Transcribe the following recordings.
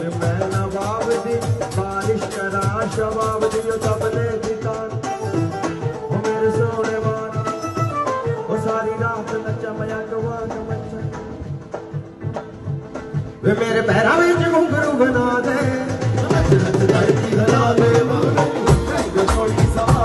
ਫਿਰ ਮੈਂ ਨਵਾਬ ਦੀ ਬਾਰਿਸ਼ ਕਰਾਂ ਸ਼ਬਾਬ ਦੀ ਉਹ ਤਬਲੇ ਦੀ ਤਾਨ ਉਹ ਮੇਰੇ ਸੋਹਣੇ ਵਾਨ ਉਹ ਸਾਰੀ ਰਾਤ ਨੱਚਾ ਮਯਾ ਗਵਾਨ ਮੱਚਾ ਵੇ ਮੇਰੇ ਪੈਰਾਂ ਵਿੱਚ ਘੁੰਗਰੂ ਬਣਾ ਦੇ ਨੱਚ ਨੱਚ ਕਰਦੀ ਹਲਾ ਦੇ ਮਾਂ ਨੂੰ ਸੋਹਣੀ ਸਾਂ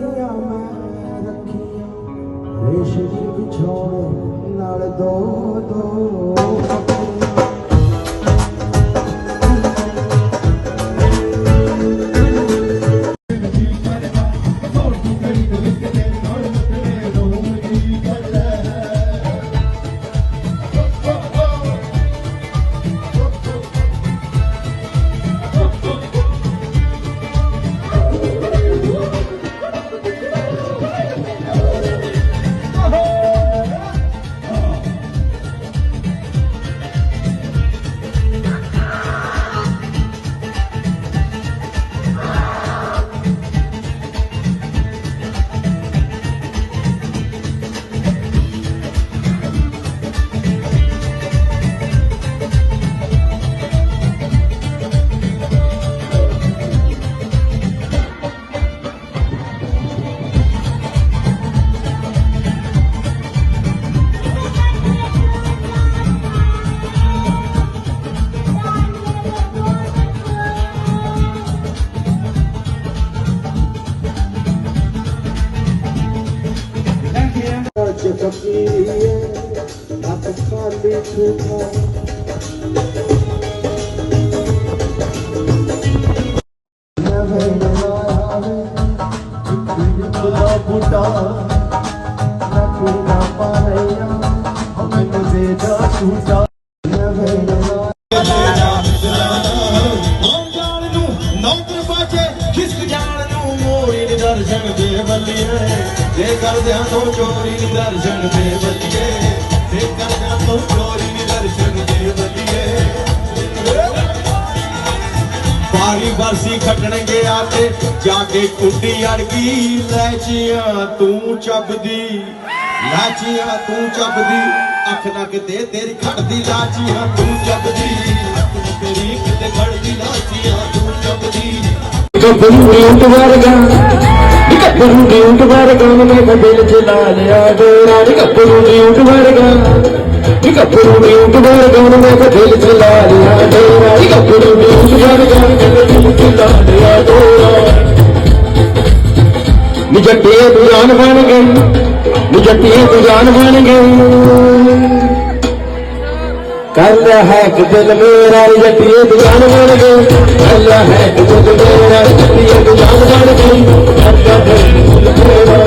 ਦਰਿਆ ਮੈਂ ਰੱਖੀਆਂ। ਰੇਸ਼ਮੀ ਵਿਛੋੜੇ ਨਾਲ ਦੋ ਦੋ to be in, but the fun be too long. Never in my life, you could love Buddha. Not to my fire, I'm. ਨੌਕਰ ਖਿਸਕ ਜਾਣ ਨੂੰ ਮੋਰੀ ਦਰਸ਼ਨ ਦੇ ਬੱਲੀਏ। ਜੇ ਕਰਦਿਆਂ ਤੋਂ ਚੋਰੀ ਦਰਸ਼ਨ ਦੇ ਬੱਲੀਏ। ਜੇ ਕਰਦਿਆਂ ਤੋਂ ਚੋਰੀ ਦਰਸ਼ਨ ਦੇ ਬੱਲੀਏ। ਪਾਰੀ ਬਰਸੀ ਖੱਟਣਗੇ ਗਿਆ ਤੇ ਜਾ ਕੇ ਕੁੱਡੀ ਅੜ ਗਈ ਲੈਚੀਆਂ ਤੂੰ ਚੱਬਦੀ, ਲਾਚੀਆਂ ਤੂੰ ਚੱਬਦੀ। ਅੱਖ ਨਾ ਕਿਤੇ ਤੇਰੀ ਖੜਦੀ ਲਾਚੀਆਂ ਤੂੰ ਚੱਬਦੀ। ਗੱਭਰੂ ਦੀ ਉਂਟ ਵਰਗਾ ਗੱਭਰੂ ਦੀ ਵਰਗਾ ਮੈਂ ਦਿਲ ਚ ਲਾ ਲਿਆ ਡੋਰਾ ਨੀ ਗੱਭਰੂ ਦੀ ਵਰਗਾ ਨੀ ਗੱਭਰੂ ਦੀ ਵਰਗਾ ਮੈਂ ਦਿਲ ਚ ਲਾ ਲਿਆ ਡੋਰਾ ਨੀ ਗੱਭਰੂ ਦੀ ਵਰਗਾ ਮੈਂ ਦਿਲ ਚ ਲਾ ਲਿਆ ਡੋਰਾ ਨੀ ਜੱਟੀਏ ਤੂੰ ਬਣ ਗਈ ਨੀ ਜੱਟੀਏ ਤੂੰ ਬਣ ਗਈ ਕਰ ਲਿਆ ਹੈ ਕਿ ਦਿਲ ਮੇਰਾ ਜੱਟੀਏ ਦੁਕਾਨ ਬਣ ਗਈ। ਕਰ ਹੈ ਕਿ ਦਿਲ ਮੇਰਾ ਜੱਟੀਏ ਦੁਕਾਨ ਬਣ ਗਈ। ਕਰ ਲਿਆ ਦਿਲ ਮੇਰਾ